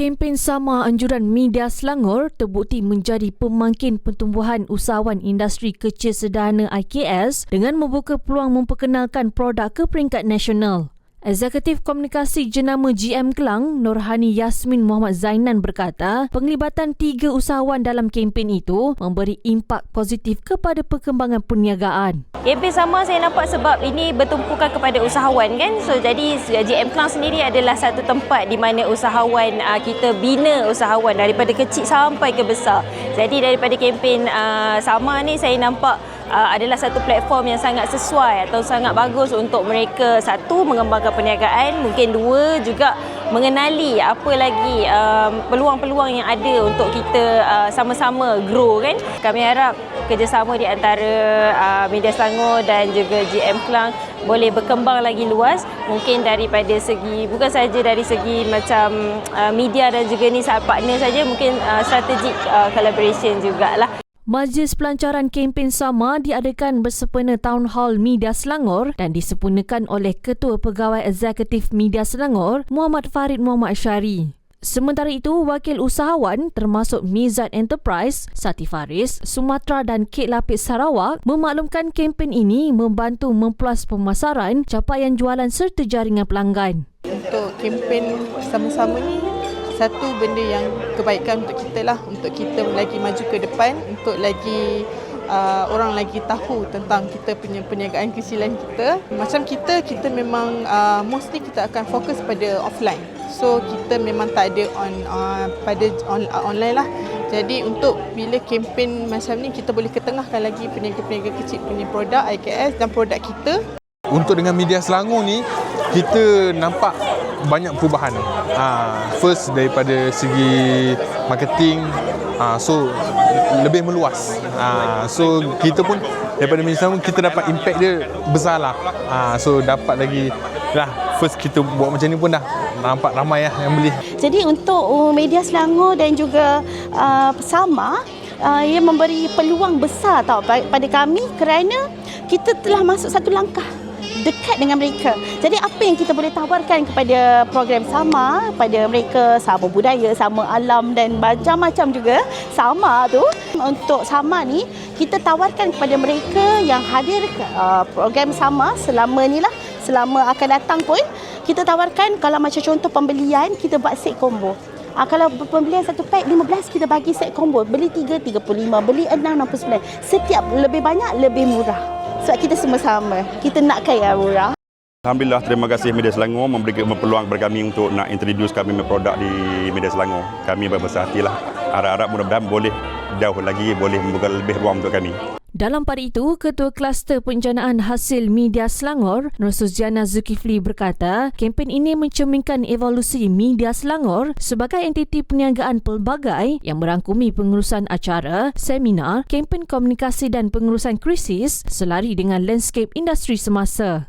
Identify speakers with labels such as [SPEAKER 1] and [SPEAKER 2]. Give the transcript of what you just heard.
[SPEAKER 1] Kempen sama anjuran media Selangor terbukti menjadi pemangkin pertumbuhan usahawan industri kecil sederhana IKS dengan membuka peluang memperkenalkan produk ke peringkat nasional. Eksekutif Komunikasi Jenama GM Kelang, Nurhani Yasmin Muhammad Zainan berkata, penglibatan tiga usahawan dalam kempen itu memberi impak positif kepada perkembangan perniagaan.
[SPEAKER 2] Kempen sama saya nampak sebab ini bertumpukan kepada usahawan kan. So jadi GM Kelang sendiri adalah satu tempat di mana usahawan uh, kita bina usahawan daripada kecil sampai ke besar. Jadi daripada kempen uh, sama ni saya nampak uh, adalah satu platform yang sangat sesuai atau sangat bagus untuk mereka. Satu mengembangkan perniagaan, mungkin dua juga mengenali apa lagi um, peluang-peluang yang ada untuk kita uh, sama-sama grow kan. Kami harap kerjasama di antara uh, Media Selangor dan juga GM Kelang boleh berkembang lagi luas. Mungkin daripada segi bukan saja dari segi macam uh, media dan juga ni partner saja mungkin uh, strategic uh, collaboration jugalah
[SPEAKER 1] Majlis pelancaran kempen sama diadakan bersempena Town Hall Media Selangor dan disempurnakan oleh Ketua Pegawai Eksekutif Media Selangor, Muhammad Farid Muhammad Syari. Sementara itu, wakil usahawan termasuk Mizat Enterprise, Sati Faris, Sumatra dan Kek Lapis Sarawak memaklumkan kempen ini membantu mempeluas pemasaran, capaian jualan serta jaringan pelanggan.
[SPEAKER 3] Untuk kempen sama-sama ni satu benda yang kebaikan untuk kita lah. Untuk kita lagi maju ke depan untuk lagi uh, orang lagi tahu tentang kita punya perniagaan kecilan kita. Macam kita kita memang uh, mostly kita akan fokus pada offline. So kita memang tak ada on uh, pada on, uh, online lah. Jadi untuk bila kempen macam ni kita boleh ketengahkan lagi peniaga-peniaga kecil punya produk IKS dan produk kita.
[SPEAKER 4] Untuk dengan media Selangor ni kita nampak banyak perubahan. Ha, first daripada segi marketing, ha, so lebih meluas. Ha, so kita pun daripada Selangor kita dapat impact dia besar lah. Ha, so dapat lagi lah first kita buat macam ni pun dah nampak ramai lah yang beli.
[SPEAKER 5] Jadi untuk uh, media Selangor dan juga uh, sama uh, ia memberi peluang besar tau pada kami kerana kita telah masuk satu langkah dekat dengan mereka. Jadi apa yang kita boleh tawarkan kepada program sama pada mereka sama budaya, sama alam dan macam-macam juga sama tu untuk sama ni kita tawarkan kepada mereka yang hadir uh, program sama selama ni lah selama akan datang pun kita tawarkan kalau macam contoh pembelian kita buat set combo. Ah, kalau pembelian satu pack 15 kita bagi set combo. Beli 3 35, beli 6 69. Setiap lebih banyak lebih murah sebab kita semua sama. Kita nak kaya murah.
[SPEAKER 6] Alhamdulillah, terima kasih Media Selangor memberi peluang kepada kami untuk nak introduce kami produk di Media Selangor. Kami berbesar hatilah. Harap-harap mudah-mudahan boleh jauh lagi, boleh membuka lebih ruang untuk kami.
[SPEAKER 1] Dalam pada itu, Ketua Kluster Penjanaan Hasil Media Selangor, Nur Suziana Zulkifli berkata, kempen ini mencerminkan evolusi media Selangor sebagai entiti perniagaan pelbagai yang merangkumi pengurusan acara, seminar, kempen komunikasi dan pengurusan krisis selari dengan landscape industri semasa.